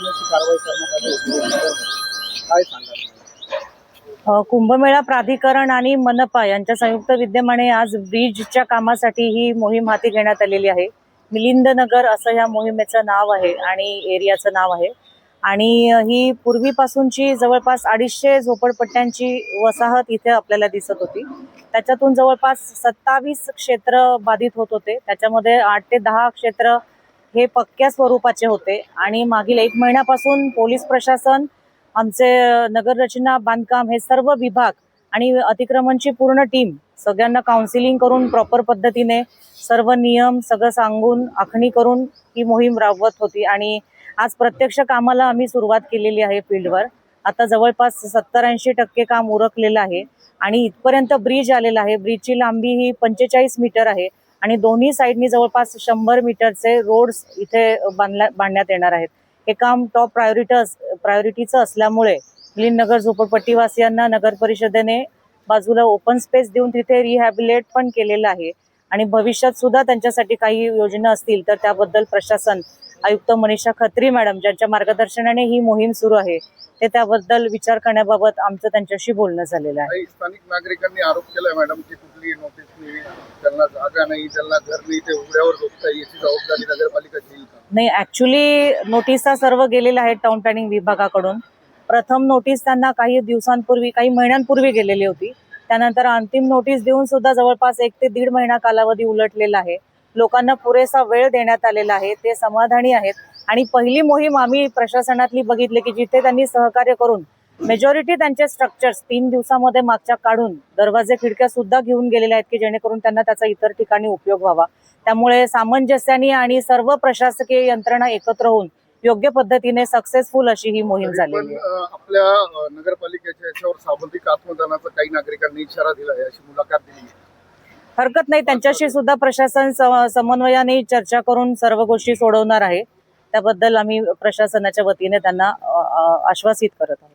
कारवाई करण्यात आली काय सांगा कुंभमेळा प्राधिकरण आणि मनपा यांच्या संयुक्त विद्यमाने आज ब्रिजच्या कामासाठी ही मोहीम हाती घेण्यात आलेली आहे. मिलिंद नगर असं या मोहिमेचं नाव आहे आणि एरियाचं नाव आहे. आणि ही पूर्वीपासूनची जवळपास अडीचशे झोपडपट्ट्यांची वसाहत इथे आपल्याला दिसत होती. त्याच्यातून जवळपास सत्तावीस क्षेत्र बाधित होत होते. त्याच्यामध्ये आठ ते दहा क्षेत्र हे पक्क्या स्वरूपाचे होते. आणि मागील एक महिन्यापासून पोलीस प्रशासन आमचे नगररचना बांधकाम हे सर्व विभाग आणि अतिक्रमणची पूर्ण टीम सगळ्यांना काउन्सिलिंग करून प्रॉपर पद्धतीने सर्व नियम सगळं सांगून आखणी करून ही मोहीम राबवत होती. आणि आज प्रत्यक्ष कामाला आम्ही सुरुवात केलेली आहे फील्डवर. आता जवळपास सत्तर ऐंशी टक्के काम उरकलेलं आहे. आणि इथपर्यंत ब्रिज आलेला आहे. ब्रिजची लांबी ही पंचेचाळीस मीटर आहे. आणि दोन्ही साईडनी जवळपास शंभर मीटरचे रोड्स इथे बांधल्या बांधण्यात येणार आहेत. हे काम टॉप प्रायोरिटस प्रायोरिटीचं असल्यामुळे मिलिंद नगर झोपडपट्टीवासियांना नगर परिषदेने बाजूला ओपन स्पेस देऊन तिथे रिहॅबिलेट पण केलेलं आहे. आणि भविष्यात सुद्धा त्यांच्यासाठी काही योजना असतील तर त्याबद्दल प्रशासन आयुक्त मनीषा खत्री मॅडम ज्यांच्या मार्गदर्शनाने ही मोहीम सुरू आहे ते त्याबद्दल विचार करण्याबाबत आमचं त्यांच्याशी बोलणं झालेलं आहे. स्थानिक नागरिकांनी आरोप केलाय मॅडम की कुठली नोटीस नाही त्यांना जागा नाही त्यांना घर नाही ते उघड्यावर झोपताय याची जबाबदारी नगरपालिका घेईल नाही ऍक्च्युली नोटिसा सर्व गेलेल्या आहेत टाउन प्लॅनिंग विभागाकडून. प्रथम नोटीस त्यांना काही दिवसांपूर्वी काही महिन्यांपूर्वी गेलेली होती. त्यानंतर अंतिम नोटीस देऊन सुद्धा जवळपास एक ते दीड महिना कालावधी उलटलेला आहे. लोकांना पुरेसा वेळ देण्यात आलेला आहे ते समाधानी आहेत. आणि पहिली मोहीम आम्ही प्रशासनातली बघितली की जिथे त्यांनी सहकार्य करून मेजॉरिटी त्यांचे स्ट्रक्चर्स तीन दिवसामध्ये मागच्या काढून दरवाजे खिडक्या सुद्धा घेऊन गेलेल्या आहेत की जेणेकरून त्यांना त्याचा इतर ठिकाणी उपयोग व्हावा. त्यामुळे सामंजस्याने आणि सर्व प्रशासकीय यंत्रणा एकत्र होऊन योग्य पद्धतीने सक्सेसफुल अशी ही मोहीम अं, आपल्या नगरपालिकेच्या याच्यावर साबंधिक आत्मदानाचा काही नागरिकांनी इशारा दिला आहे अशी मुलाखत दिली. हरकत नाही. त्यांच्याशी सुद्धा प्रशासन सम- समन्वयाने चर्चा करून सर्व गोष्टी सोडवणार आहे. त्याबद्दल आम्ही प्रशासनाच्या वतीने त्यांना आश्वासित करत आहोत.